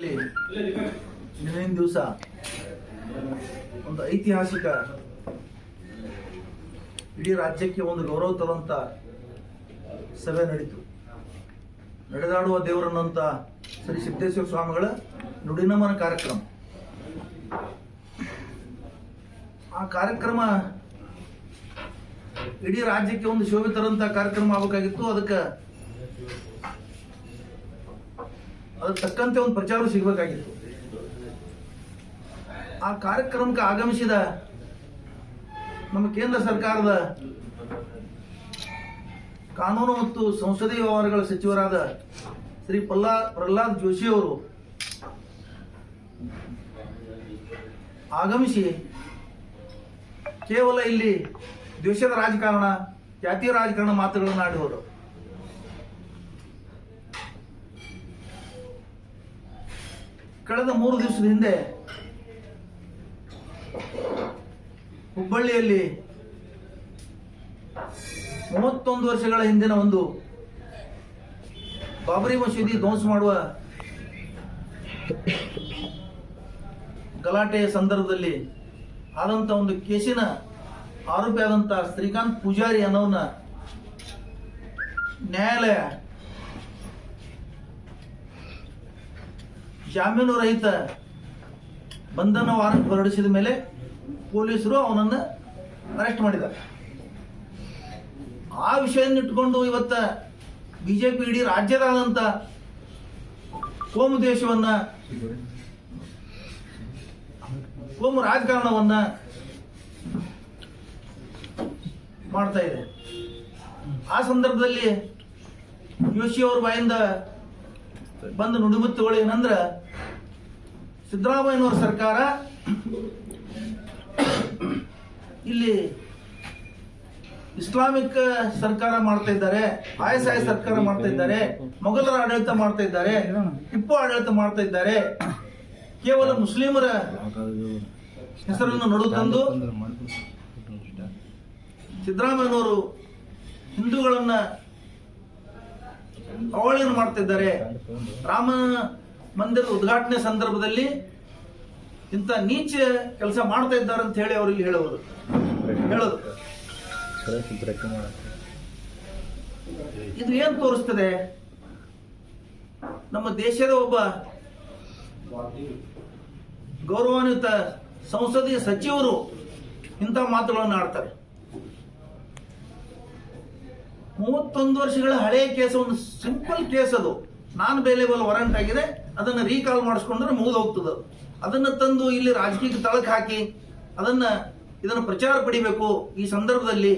ನಿನ್ನಿನ ದಿವಸ. ಒಂದು ಐತಿಹಾಸಿಕ, ಇಡೀ ರಾಜ್ಯಕ್ಕೆ ಒಂದು ಗೌರವ ತರುವಂತ ಸಭೆ ನಡೀತು. ನಡೆದಾಡುವ ದೇವರನ್ನಂತ ಶ್ರೀ ಸಿದ್ದೇಶ್ವರ ಸ್ವಾಮಿಗಳ ನುಡಿನಮನ ಕಾರ್ಯಕ್ರಮ. ಆ ಕಾರ್ಯಕ್ರಮ ಇಡೀ ರಾಜ್ಯಕ್ಕೆ ಒಂದು ಶೋಭೆ ತರುವಂತ ಕಾರ್ಯಕ್ರಮ ಆಗಬೇಕಾಗಿತ್ತು. ಅದಕ್ಕೆ ಅದಕ್ಕೆ ತಕ್ಕಂತೆ ಒಂದು ಪ್ರಚಾರ ಸಿಗಬೇಕಾಗಿತ್ತು. ಆ ಕಾರ್ಯಕ್ರಮಕ್ಕೆ ಆಗಮಿಸಿದ ನಮ್ಮ ಕೇಂದ್ರ ಸರ್ಕಾರದ ಕಾನೂನು ಮತ್ತು ಸಂಸದೀಯ ವ್ಯವಹಾರಗಳ ಸಚಿವರಾದ ಶ್ರೀ ಪಲ್ಲಾ ಪ್ರಹ್ಲಾದ್ ಜೋಶಿ ಅವರು ಆಗಮಿಸಿ ಕೇವಲ ಇಲ್ಲಿ ದ್ವೇಷದ ರಾಜಕಾರಣ, ಜಾತಿಯ ರಾಜಕಾರಣ ಮಾತುಗಳನ್ನು ಆಡುವರು ಕಳೆದ ಮೂರು ದಿವಸದ ಹಿಂದೆ ಹುಬ್ಬಳ್ಳಿಯಲ್ಲಿ ಮೂವತ್ತೊಂದು ವರ್ಷಗಳ ಹಿಂದಿನ ಒಂದು ಬಾಬರಿ ಮಸೀದಿ ಧ್ವಂಸ ಮಾಡುವ ಗಲಾಟೆಯ ಸಂದರ್ಭದಲ್ಲಿ ಆದಂತ ಒಂದು ಕೇಸಿನ ಆರೋಪಿ ಆದಂತ ಶ್ರೀಕಾಂತ್ ಪೂಜಾರಿ ಅನ್ನೋನ್ನ ನ್ಯಾಯಾಲಯ ಜಾಮೀನು ರಹಿತ ಬಂಧನ ವಾರಂಟ್ ಹೊರಡಿಸಿದ ಮೇಲೆ ಪೊಲೀಸರು ಅವನನ್ನು ಅರೆಸ್ಟ್ ಮಾಡಿದ್ದಾರೆ. ಆ ವಿಷಯವನ್ನು ಇಟ್ಕೊಂಡು ಇವತ್ತ ಬಿಜೆಪಿ ಇಡೀ ರಾಜ್ಯದಾದಂತ ಕೋಮು ದೇಶವನ್ನ ಕೋಮು ರಾಜಕಾರಣವನ್ನ ಮಾಡ್ತಾ ಇದೆ. ಆ ಸಂದರ್ಭದಲ್ಲಿ ಯೋಶಿ ಅವ್ರ ಬಾಯಿಂದ ಬಂದ ನುಡಿಮುತ್ತುಗಳು ಏನಂದ್ರ ಸಿದ್ದರಾಮಯ್ಯನವರ ಸರ್ಕಾರ ಇಲ್ಲಿ ಇಸ್ಲಾಮಿಕ್ ಸರ್ಕಾರ ಮಾಡ್ತಾ ಇದ್ದಾರೆ ಆಯಸಾಯ ಸರ್ಕಾರ ಮಾಡ್ತಾ ಇದ್ದಾರೆ, ಮೊಘಲರ ಆಡಳಿತ ಮಾಡ್ತಾ ಇದ್ದಾರೆ, ಟಿಪ್ಪು ಆಡಳಿತ ಮಾಡ್ತಾ ಇದ್ದಾರೆ. ಕೇವಲ ಮುಸ್ಲಿಮರ ಹೆಸರನ್ನು ನಡು ತಂದು ಸಿದ್ದರಾಮಯ್ಯನವರು ಹಿಂದೂಗಳನ್ನ ಅವಳಿಯನ್ನು ಮಾಡ್ತಿದ್ದಾರೆ? ರಾಮ ಮಂದಿರದ ಉದ್ಘಾಟನೆ ಸಂದರ್ಭದಲ್ಲಿ ಇಂಥ ನೀಚ ಕೆಲಸ ಮಾಡ್ತಾ ಇದ್ದಾರೆ ಅಂತ ಹೇಳಿ ಅವರಿಗೆ ಹೇಳುವುದು ಹೇಳೋದು. ಇದು ಏನ್ ತೋರಿಸ್ತದೆ? ನಮ್ಮ ದೇಶದ ಒಬ್ಬ ಗೌರವಾನ್ವಿತ ಸಂಸದೀಯ ಸಚಿವರು ಇಂಥ ಮಾತುಗಳನ್ನು ಆಡ್ತಾರೆ. ಮೂವತ್ತೊಂದು ವರ್ಷಗಳ ಹಳೆಯ ಕೇಸ್, ಒಂದು ಸಿಂಪಲ್ ಕೇಸ್ ಅದು. ನಾನ್ ಬೇಲೇಬಲ್ ವಾರಂಟ್ ಆಗಿದೆ, ಅದನ್ನ ರೀಕಾಲ್ ಮಾಡಿಸ್ಕೊಂಡ್ರೆ ಮುಗಿದು ಹೋಗ್ತದೆ ಅದು. ಅದನ್ನ ತಂದು ಇಲ್ಲಿ ರಾಜಕೀಯಕ್ಕೆ ತಳಕ್ ಹಾಕಿ, ಅದನ್ನ, ಇದನ್ನು ಪ್ರಚಾರ ಪಡಿಬೇಕು. ಈ ಸಂದರ್ಭದಲ್ಲಿ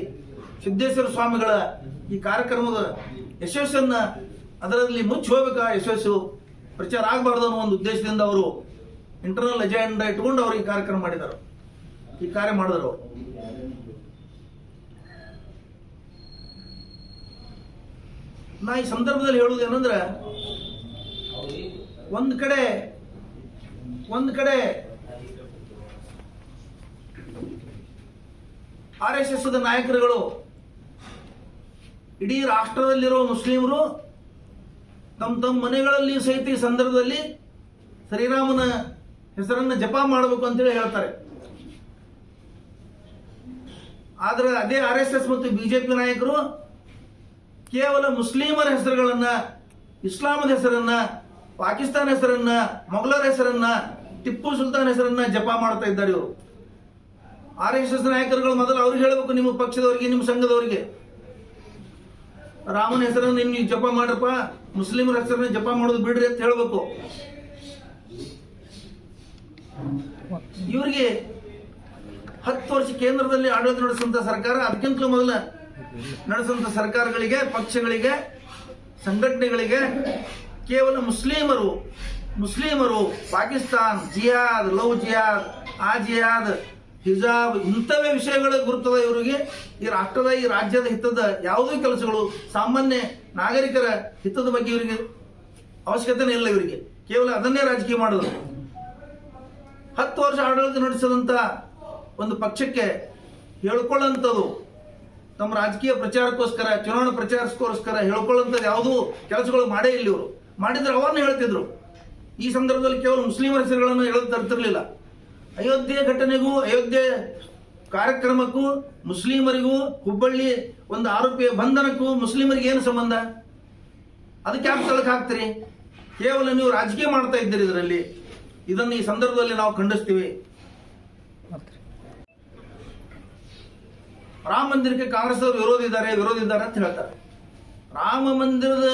ಸಿದ್ದೇಶ್ವರ ಸ್ವಾಮಿಗಳ ಈ ಕಾರ್ಯಕ್ರಮದ ಯಶಸ್ಸನ್ನ ಅದರಲ್ಲಿ ಮುಚ್ಚಿ ಹೋಗ್ಬೇಕಾ? ಯಶಸ್ಸು ಪ್ರಚಾರ ಆಗಬಾರ್ದು ಅನ್ನೋ ಒಂದು ಉದ್ದೇಶದಿಂದ ಅವರು ಇಂಟರ್ನಲ್ ಅಜೆಂಡಾ ಇಟ್ಕೊಂಡು ಅವರು ಈ ಕಾರ್ಯಕ್ರಮ ಮಾಡಿದರು. ಈ ಕಾರ್ಯ ಮಾಡಿದರು. ನಾ ಈ ಸಂದರ್ಭದಲ್ಲಿ ಹೇಳುವುದು ಏನಂದ್ರೆ, ಒಂದು ಕಡೆ ಒಂದು ಕಡೆ ಆರ್ ಎಸ್ ಎಸ್ ನಾಯಕರುಗಳು ಇಡೀ ರಾಷ್ಟ್ರದಲ್ಲಿರೋ ಮುಸ್ಲಿಮರು ತಮ್ಮ ತಮ್ಮ ಮನೆಗಳಲ್ಲಿ ಸಹಿತ ಈ ಸಂದರ್ಭದಲ್ಲಿ ಶ್ರೀರಾಮನ ಹೆಸರನ್ನು ಜಪ ಮಾಡಬೇಕು ಅಂತೇಳಿ ಹೇಳ್ತಾರೆ. ಆದರೆ ಅದೇ ಆರ್ ಎಸ್ ಎಸ್ ಮತ್ತು ಬಿಜೆಪಿ ನಾಯಕರು ಕೇವಲ ಮುಸ್ಲಿಮರ ಹೆಸರುಗಳನ್ನ, ಇಸ್ಲಾಮದ ಹೆಸರನ್ನ, ಪಾಕಿಸ್ತಾನ ಹೆಸರನ್ನ, ಮೊಘಲರ ಹೆಸರನ್ನ, ಟಿಪ್ಪು ಸುಲ್ತಾನ್ ಹೆಸರನ್ನ ಜಪ ಮಾಡ್ತಾ ಇದ್ದಾರೆ ಇವರು. ಆರ್ ಎಸ್ ಎಸ್ ನಾಯಕರುಗಳು ಮೊದಲು ಅವ್ರಿಗೆ ಹೇಳಬೇಕು, ನಿಮ್ಮ ಪಕ್ಷದವರಿಗೆ, ನಿಮ್ಮ ಸಂಘದವರಿಗೆ. ರಾಮನ ಹೆಸರನ್ನು ನೀವು ಜಪ ಮಾಡ್ರಪ್ಪ, ಮುಸ್ಲಿಮರ ಹೆಸರನ್ನ ಜಪ ಮಾಡೋದು ಬಿಡ್ರಿ ಅಂತ ಹೇಳಬೇಕು. ಇವರಿಗೆ ಹತ್ತು ವರ್ಷ ಕೇಂದ್ರದಲ್ಲಿ ಆಡಳಿತ ನಡೆಸುವಂತ ಸರ್ಕಾರ, ಅದಕ್ಕಿಂತಲೂ ಮೊದಲ ನಡೆಸುವಂತ ಸರ್ಕಾರಗಳಿಗೆ, ಪಕ್ಷಗಳಿಗೆ, ಸಂಘಟನೆಗಳಿಗೆ ಕೇವಲ ಮುಸ್ಲಿಮರು ಮುಸ್ಲಿಮರು, ಪಾಕಿಸ್ತಾನ್ ಜಿಯಾದ್ ಲವ್ ಜಿಯಾದ್ ಆ ಜಿಯಾದ್ ಹಿಜಾಬ್ ಇಂಥವೇ ವಿಷಯಗಳ ಗುರುತದ ಇವರಿಗೆ. ಈ ರಾಷ್ಟ್ರದ, ಈ ರಾಜ್ಯದ ಹಿತದ ಯಾವುದೇ ಕೆಲಸಗಳು ಸಾಮಾನ್ಯ ನಾಗರಿಕರ ಹಿತದ ಬಗ್ಗೆ ಇವರಿಗೆ ಅವಶ್ಯಕತೆನೇ ಇಲ್ಲ ಇವರಿಗೆ. ಕೇವಲ ಅದನ್ನೇ ರಾಜಕೀಯ ಮಾಡೋದು. ಹತ್ತು ವರ್ಷ ಆಡಳಿತ ನಡೆಸಿದಂತ ಒಂದು ಪಕ್ಷಕ್ಕೆ ಹೇಳ್ಕೊಳ್ಳಂಥದ್ದು ತಮ್ಮ ರಾಜಕೀಯ ಪ್ರಚಾರಕ್ಕೋಸ್ಕರ, ಚುನಾವಣಾ ಪ್ರಚಾರಕ್ಕೋಸ್ಕರ ಹೇಳ್ಕೊಳ್ಳೋಂಥದ್ದು ಯಾವುದೂ ಕೆಲಸಗಳು ಮಾಡೇ ಇಲ್ಲ ಇವರು. ಮಾಡಿದ್ರೆ ಅವನ್ನ ಹೇಳ್ತಿದ್ರು. ಈ ಸಂದರ್ಭದಲ್ಲಿ ಕೇವಲ ಮುಸ್ಲಿಮರ ಹೆಸರುಗಳನ್ನು ಹೇಳಿ ತರ್ತಿರ್ಲಿಲ್ಲ. ಅಯೋಧ್ಯೆ ಘಟನೆಗೂ, ಅಯೋಧ್ಯೆ ಕಾರ್ಯಕ್ರಮಕ್ಕೂ, ಮುಸ್ಲಿಮರಿಗೂ, ಹುಬ್ಬಳ್ಳಿ ಒಂದು ಆರೋಪಿಯ ಬಂಧನಕ್ಕೂ ಮುಸ್ಲಿಮರಿಗೆ ಏನು ಸಂಬಂಧ? ಅದಕ್ಕೆ ಯಾಕೆ ತಳಕ್ ಹಾಕ್ತೀರಿ. ಕೇವಲ ನೀವು ರಾಜಕೀಯ ಮಾಡ್ತಾ ಇದ್ದೀರಿ ಇದರಲ್ಲಿ. ಇದನ್ನು ಈ ಸಂದರ್ಭದಲ್ಲಿ ನಾವು ಖಂಡಿಸ್ತೀವಿ. ರಾಮ ಮಂದಿರಕ್ಕೆ ಕಾಂಗ್ರೆಸ್ ಅವರು ವಿರೋಧ ಇದ್ದಾರೆ ವಿರೋಧ ಇದ್ದಾರೆ ಅಂತ ಹೇಳ್ತಾರೆ. ರಾಮ ಮಂದಿರದ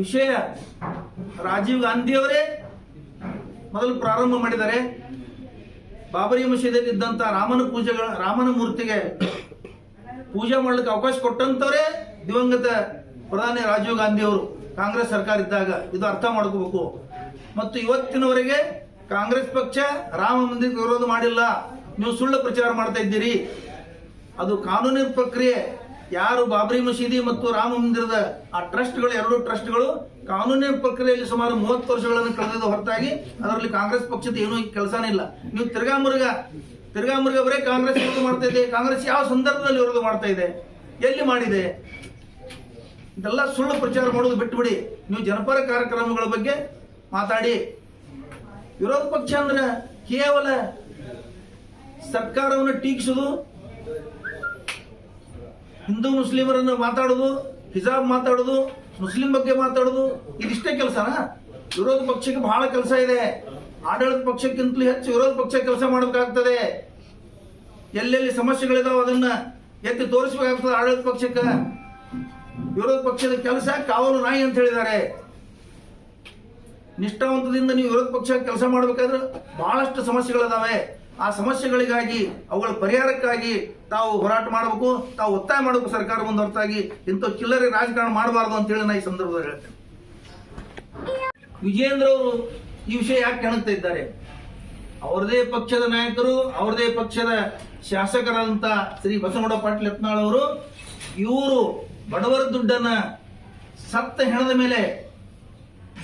ವಿಷಯ ರಾಜೀವ್ ಗಾಂಧಿ ಅವರೇ ಮೊದಲು ಪ್ರಾರಂಭ ಮಾಡಿದ್ದಾರೆ. ಬಾಬರಿ ಮಸೀದಿಯಲ್ಲಿ ಇದ್ದಂತ ರಾಮನ ಪೂಜೆಗಳ, ರಾಮನ ಮೂರ್ತಿಗೆ ಪೂಜೆ ಮಾಡಲಿಕ್ಕೆ ಅವಕಾಶ ಕೊಟ್ಟಂತವರೇ ದಿವಂಗತ ಪ್ರಧಾನಿ ರಾಜೀವ್ ಗಾಂಧಿ ಅವರು ಕಾಂಗ್ರೆಸ್ ಸರ್ಕಾರ ಇದ್ದಾಗ ಇದು ಅರ್ಥ ಮಾಡ್ಕೋಬೇಕು. ಮತ್ತು ಇವತ್ತಿನವರೆಗೆ ಕಾಂಗ್ರೆಸ್ ಪಕ್ಷ ರಾಮ ಮಂದಿರಕ್ಕೆ ವಿರೋಧ ಮಾಡಿಲ್ಲ. ನೀವು ಸುಳ್ಳು ಪ್ರಚಾರ ಮಾಡ್ತಾ ಇದ್ದೀರಿ. ಅದು ಕಾನೂನಿನ ಪ್ರಕ್ರಿಯೆ. ಯಾರು ಬಾಬರಿ ಮಸೀದಿ ಮತ್ತು ರಾಮ ಮಂದಿರದ ಆ ಟ್ರಸ್ಟ್ಗಳು, ಎರಡು ಟ್ರಸ್ಟ್ಗಳು ಕಾನೂನಿನ ಪ್ರಕ್ರಿಯೆಯಲ್ಲಿ ಸುಮಾರು ಮೂವತ್ತು ವರ್ಷಗಳನ್ನು ಕಳೆದ ಹೊರತಾಗಿ ಅದರಲ್ಲಿ ಕಾಂಗ್ರೆಸ್ ಪಕ್ಷದ ಏನೂ ಕೆಲಸನೇ ಇಲ್ಲ. ನೀವು ತಿರ್ಗಾ ಮುರುಗ ತಿರ್ಗಾ ಮುರುಗ ಬರೇ ಕಾಂಗ್ರೆಸ್ ವಿರೋಧ ಮಾಡ್ತಾ ಇದೆ. ಕಾಂಗ್ರೆಸ್ ಯಾವ ಸಂದರ್ಭದಲ್ಲಿ ವಿರೋಧ ಮಾಡ್ತಾ ಇದೆ? ಎಲ್ಲಿ ಮಾಡಿದೆ? ಇದೆಲ್ಲ ಸುಳ್ಳು ಪ್ರಚಾರ ಮಾಡೋದು ಬಿಟ್ಟುಬಿಡಿ ನೀವು ಜನಪರ ಕಾರ್ಯಕ್ರಮಗಳ ಬಗ್ಗೆ ಮಾತಾಡಿ. ವಿರೋಧ ಪಕ್ಷ ಅಂದ್ರೆ ಕೇವಲ ಸರ್ಕಾರವನ್ನು ಟೀಕಿಸುದು, ಹಿಂದೂ ಮುಸ್ಲಿಮರನ್ನು ಮಾತಾಡುದು, ಹಿಜಾಬ್ ಮಾತಾಡುದು, ಮುಸ್ಲಿಂ ಬಗ್ಗೆ ಮಾತಾಡುದು, ಇದಿಷ್ಟೇ ಕೆಲಸನಾ? ವಿರೋಧ ಪಕ್ಷಕ್ಕೆ ಬಹಳ ಕೆಲಸ ಇದೆ. ಆಡಳಿತ ಪಕ್ಷಕ್ಕಿಂತಲೂ ಹೆಚ್ಚು ವಿರೋಧ ಪಕ್ಷ ಕೆಲಸ ಮಾಡಬೇಕಾಗ್ತದೆ. ಎಲ್ಲೆಲ್ಲಿ ಸಮಸ್ಯೆಗಳಿದಾವೆ ಅದನ್ನ ಎತ್ತಿ ತೋರಿಸಬೇಕಾಗ್ತದೆ ಆಡಳಿತ ಪಕ್ಷಕ್ಕೆ. ವಿರೋಧ ಪಕ್ಷದ ಕೆಲಸ ಕಾವಲು ನಾಯಿ ಅಂತ ಹೇಳಿದ್ದಾರೆ. ನಿಷ್ಠಾವಂತದಿಂದ ನೀವು ವಿರೋಧ ಪಕ್ಷ ಕೆಲಸ ಮಾಡಬೇಕಾದ್ರೆ ಬಹಳಷ್ಟು ಸಮಸ್ಯೆಗಳಿದಾವೆ. ಆ ಸಮಸ್ಯೆಗಳಿಗಾಗಿ ಅವುಗಳ ಪರಿಹಾರಕ್ಕಾಗಿ ತಾವು ಹೋರಾಟ ಮಾಡಬೇಕು, ತಾವು ಒತ್ತಾಯ ಮಾಡಬೇಕು ಸರ್ಕಾರ ಒಂದು ಹೊರತಾಗಿ ಇಂಥ ಚಿಲ್ಲರೆ ರಾಜಕಾರಣ ಮಾಡಬಾರದು ಅಂತ ಹೇಳಿ ನಾ ಈ ಸಂದರ್ಭದಲ್ಲಿ ಹೇಳ್ತೇನೆ. ವಿಜೇಂದ್ರ ಅವರು ಈ ವಿಷಯ ಯಾಕೆ ಕಾಣುತ್ತಾ ಇದ್ದಾರೆ? ಅವರದೇ ಪಕ್ಷದ ನಾಯಕರು, ಅವರದೇ ಪಕ್ಷದ ಶಾಸಕರಾದಂಥ ಶ್ರೀ ಬಸವನಗೌಡ ಪಾಟೀಲ್ ಯತ್ನಾಳ್ ಅವರು, ಇವರು ಬಡವರ ದುಡ್ಡನ್ನ ಸತ್ತ ಹೆಣದ ಮೇಲೆ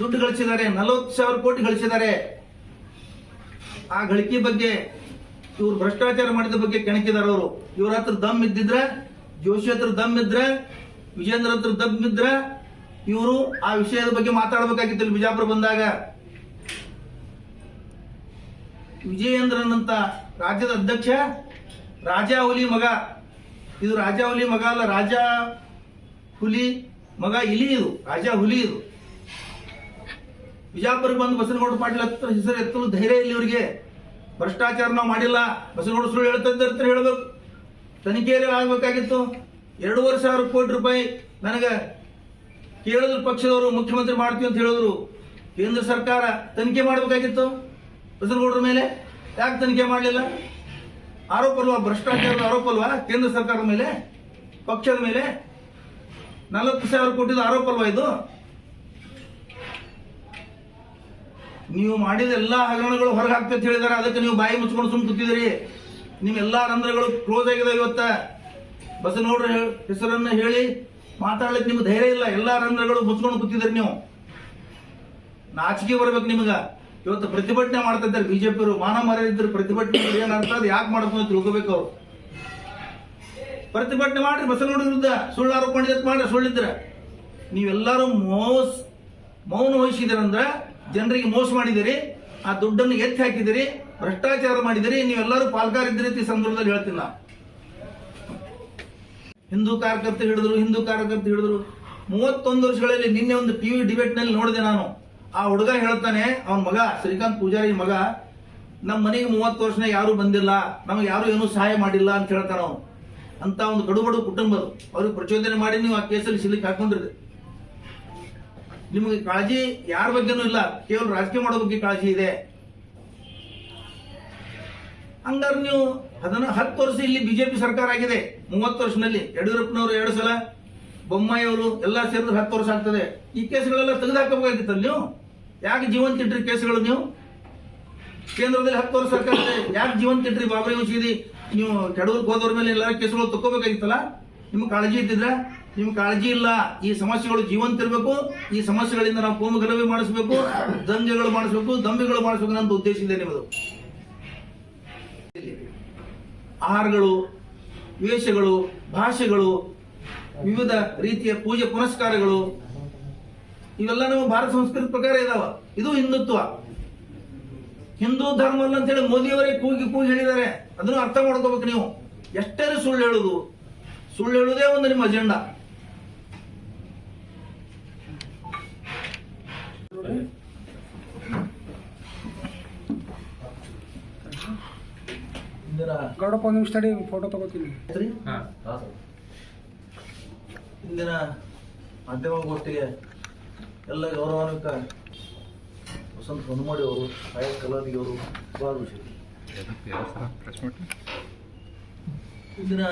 ದುಡ್ಡು ಗಳಿಸಿದ್ದಾರೆ, ನಲವತ್ತು ಸಾವಿರ ಕೋಟಿ ಗಳಿಸಿದ್ದಾರೆ. ಆ ಗಳಿಕೆ ಬಗ್ಗೆ ಇವ್ರು ಭ್ರಷ್ಟಾಚಾರ ಮಾಡಿದ ಬಗ್ಗೆ ಕೆಣಕಿದಾರ ಅವರು. ಇವ್ರ ಹತ್ರ ದಮ್ ಇದ್ದಿದ್ರೆ, ಜೋಶಿ ಹತ್ರ ದಮ್ ಇದ್ರೆ, ವಿಜೇಂದ್ರ ಹತ್ರ ದಮ್ ಇದ್ರೆ ಇವರು ಆ ವಿಷಯದ ಬಗ್ಗೆ ಮಾತಾಡಬೇಕಾಗಿತ್ತು ಬಿಜಾಪುರ ಬಂದಾಗ. ವಿಜಯೇಂದ್ರನಂತ ರಾಜ್ಯದ ಅಧ್ಯಕ್ಷ ರಾಜಾ ಹುಲಿ ಮಗ. ಇದು ರಾಜಾ ಹುಲಿ ಮಗ ಅಲ್ಲ ರಾಜ ಹುಲಿ ಮಗ ಇಲಿ ಇದು ರಾಜಾ ಹುಲಿ ಇದು. ಬಿಜಾಪುರ ಬಂದು ಬಸನಗೌಡ ಪಾಟೀಲ್ ಹತ್ರ ಹೆಸರು ಎತ್ತಲು ಧೈರ್ಯ ಇಲ್ಲ ಇವರಿಗೆ. ಭ್ರಷ್ಟಾಚಾರ ನಾವು ಮಾಡಿಲ್ಲ. ಬಸನಗೌಡ ಸುಳ್ಳು ಹೇಳ್ತಾ ಹೇಳಬೇಕು. ತನಿಖೆಯಲ್ಲಿ ಆಗಬೇಕಾಗಿತ್ತು. ಎರಡೂವರೆ ಸಾವಿರ ಕೋಟಿ ರೂಪಾಯಿ ನನಗೆ ಕೇಳಿದ್ರು ಪಕ್ಷದವರು, ಮುಖ್ಯಮಂತ್ರಿ ಮಾಡ್ತೀವಿ ಅಂತ ಹೇಳಿದ್ರು. ಕೇಂದ್ರ ಸರ್ಕಾರ ತನಿಖೆ ಮಾಡಬೇಕಾಗಿತ್ತು ಬಸನಗೌಡರ ಮೇಲೆ. ಯಾಕೆ ತನಿಖೆ ಮಾಡಲಿಲ್ಲ? ಆರೋಪ ಅಲ್ವಾ? ಭ್ರಷ್ಟಾಚಾರದ ಆರೋಪ ಅಲ್ವಾ? ಕೇಂದ್ರ ಸರ್ಕಾರದ ಮೇಲೆ? ಪಕ್ಷದ ಮೇಲೆ? ನಲವತ್ತು ಸಾವಿರ ಕೋಟಿದ ಆರೋಪ ಅಲ್ವಾ ಇದು? ನೀವು ಮಾಡಿದ ಎಲ್ಲಾ ಹಗರಣಗಳು ಹೊರಗೆ ಅಂತ ಹೇಳಿದಾರೆ ಅದಕ್ಕೆ ನೀವು ಬಾಯಿ ಮುಚ್ಕೊಂಡು ಸುಮ್ ಕೂತಿದ್ರಿ ನಿಮ್ ಎಲ್ಲಾ ರಂಧ್ರಗಳು ಕ್ಲೋಸ್ ಆಗಿದೆ ಇವತ್ತ. ಬಸನಗೌಡ್ರ ನೋಡ್ರಿ ಹೆಸರನ್ನ ಹೇಳಿ ಮಾತಾಡ್ಲಿಕ್ಕೆ ನಿಮ್ಗೆ ಧೈರ್ಯ ಇಲ್ಲ. ಎಲ್ಲಾ ರಂಧ್ರಗಳು ಮುಚ್ಕೊಂಡು ಕೂತಿದ್ರಿ ನೀವು. ನಾಚಿಕೆ ಬರ್ಬೇಕು ನಿಮಗ. ಇವತ್ತು ಪ್ರತಿಭಟನೆ ಮಾಡ್ತಾ ಇದ್ದಾರೆ ಬಿಜೆಪಿಯವರು. ಮಾನ ಮರ್ಯಾದಿದ್ರು ಪ್ರತಿಭಟನೆ ಏನಂತ ಅದು ಯಾಕೆ ಮಾಡ್ಕೊಂಡು ತಿಳ್ಕೋಬೇಕು ಅವ್ರು. ಪ್ರತಿಭಟನೆ ಮಾಡ್ರಿ. ಬಸವನಗೌಡ ವಿರುದ್ಧ ಸುಳ್ಳು ಆರೋಪ ಮಾಡಿದ್ರೆ ಮಾಡ್ರಿ? ಸುಳ್ಳಿದ್ರೆ ನೀವೆಲ್ಲರೂ ಮೌಸ್ ಮೌನ ವಹಿಸಿದಿರಂದ್ರೆ ಜನರಿಗೆ ಮೋಸ ಮಾಡಿದಿರಿ, ಆ ದುಡ್ಡನ್ನು ಎತ್ತಿ ಹಾಕಿದಿರಿ, ಭ್ರಷ್ಟಾಚಾರ ಮಾಡಿದಿರಿ, ನೀವೆಲ್ಲರೂ ಪಾಲ್ಗಾರಿದ್ದೀರಿ ಅಂತ ಈ ಸಂದರ್ಭದಲ್ಲಿ ಹೇಳ್ತೀನಿ ಹಿಂದೂ ಕಾರ್ಯಕರ್ತ ಹಿಡಿದ್ರು, ಹಿಂದೂ ಕಾರ್ಯಕರ್ತ ಹಿಡಿದ್ರು. ಮೂವತ್ತೊಂದು ವರ್ಷಗಳಲ್ಲಿ ನಿನ್ನೆ ಒಂದು ಟಿವಿ ಡಿಬೇಟ್ನಲ್ಲಿ ನೋಡಿದೆ ನಾನು. ಆ ಹುಡುಗ ಹೇಳ್ತಾನೆ, ಅವನ ಮಗ, ಶ್ರೀಕಾಂತ್ ಪೂಜಾರಿ ಮಗ ನಮ್ಮ ಮನೆಗೆ ಮೂವತ್ತು ವರ್ಷನ ಯಾರು ಬಂದಿಲ್ಲ, ನಮಗೆ ಯಾರು ಏನೂ ಸಹಾಯ ಮಾಡಿಲ್ಲ ಅಂತ ಹೇಳ್ತಾನ ಅವನು. ಅಂತ ಒಂದು ಕಡುಬಡು ಕುಟುಂಬದು ಅವ್ರಿಗೆ ಪ್ರಚೋದನೆ ಮಾಡಿ ನೀವು ಆ ಕೇಸಲ್ಲಿ ಸಿಲಿಕ್ ಹಾಕೊಂಡಿರಿ. ನಿಮಗೆ ಕಾಳಜಿ ಯಾರ ಬಗ್ಗೆನೂ ಇಲ್ಲ. ಕೇವಲ ರಾಜಕೀಯ ಮಾಡೋ ಬಗ್ಗೆ ಕಾಳಜಿ ಇದೆ. ಹಂಗಾರೆ ನೀವು ಅದನ್ನ ಹತ್ತು ವರ್ಷ ಇಲ್ಲಿ ಬಿಜೆಪಿ ಸರ್ಕಾರ ಆಗಿದೆ. ಮೂವತ್ತು ವರ್ಷದಲ್ಲಿ ಯಡಿಯೂರಪ್ಪನವರು ಎರಡು ಸಲ, ಬೊಮ್ಮಾಯಿಯವರು ಎಲ್ಲ ಸೇರಿದ್ರೆ ಹತ್ತು ವರ್ಷ ಆಗ್ತದೆ. ಈ ಕೇಸ್ಗಳೆಲ್ಲ ತೆಗೆದುಹಾಕಬೇಕಾಗಿತ್ತಲ್ಲ ನೀವು? ಯಾಕೆ ಜೀವಂತ ಇಟ್ರಿ ಕೇಸ್ಗಳು ನೀವು? ಕೇಂದ್ರದಲ್ಲಿ ಹತ್ತು ವರ್ಷ ಸರ್ಕಾರ ಯಾಕೆ ಜೀವಂತ ಇಟ್ರಿ ಬಾಬರಿ ಮಸೀದಿ? ನೀವು ಕೆಡೂರ್ಗೆ ಹೋದವ್ರ ಮೇಲೆ ಎಲ್ಲ ಕೇಸ್ಗಳು ತಕ್ಕೋಬೇಕಾಗಿತ್ತಲ್ಲ? ನಿಮ್ಗೆ ಕಾಳಜಿ ಇದ್ದಿದ್ರ? ನಿಮ್ಗೆ ಕಾಳಜಿ ಇಲ್ಲ, ಈ ಸಮಸ್ಯೆಗಳು ಜೀವಂತ ಇರಬೇಕು, ಈ ಸಮಸ್ಯೆಗಳಿಂದ ನಾವು ಕೋಮು ಗಲಭೆ ಮಾಡಿಸಬೇಕು, ದಂಗೆಗಳು ಮಾಡಿಸಬೇಕು, ದಂಬೆಗಳು ಮಾಡಿಸಬೇಕು ಅಂತ ಉದ್ದೇಶ ಇದೆ ನಿಮ್ಮದು. ಆಹಾರಗಳು, ವೇಷಗಳು, ಭಾಷೆಗಳು, ವಿವಿಧ ರೀತಿಯ ಪೂಜೆ ಪುನಸ್ಕಾರಗಳು, ಇವೆಲ್ಲ ನಮ್ಮ ಭಾರತ ಸಂಸ್ಕೃತಿ ಪ್ರಕಾರ ಇದಾವ. ಇದು ಹಿಂದುತ್ವ. ಹಿಂದೂ ಧರ್ಮ ಅಲ್ಲ ಅಂತೇಳಿ ಮೋದಿಯವರೇ ಕೂಗಿ ಕೂಗಿ ಹೇಳಿದ್ದಾರೆ. ಅದನ್ನು ಅರ್ಥ ಮಾಡ್ಕೋಬೇಕು ನೀವು. ಎಷ್ಟೇ ಸುಳ್ಳು ಹೇಳುದು, ಸುಳ್ಳು ಹೇಳುವುದೇ ಒಂದು ನಿಮ್ಮ ಅಜೆಂಡಾ. ಗೌಡಪ್ಪ ನಿಮ್ ಸ್ಟಡಿ ಫೋಟೋ ತಗೋತೀನಿ. ಇಂದಿನ ಇಂದಿನ ಮಾಧ್ಯಮಗೋಷ್ಠಿಗೆ ಎಲ್ಲ ಗೌರವಾನ್ವಿತ ವಸಂತ ಹೊನ್ನಮಾಡಿ ಅವರು ಆಯಾ ಕಲಾವಿದರು ಅವರು ಭಾಗವಹಿಸಿದರು ಇಂದಿನ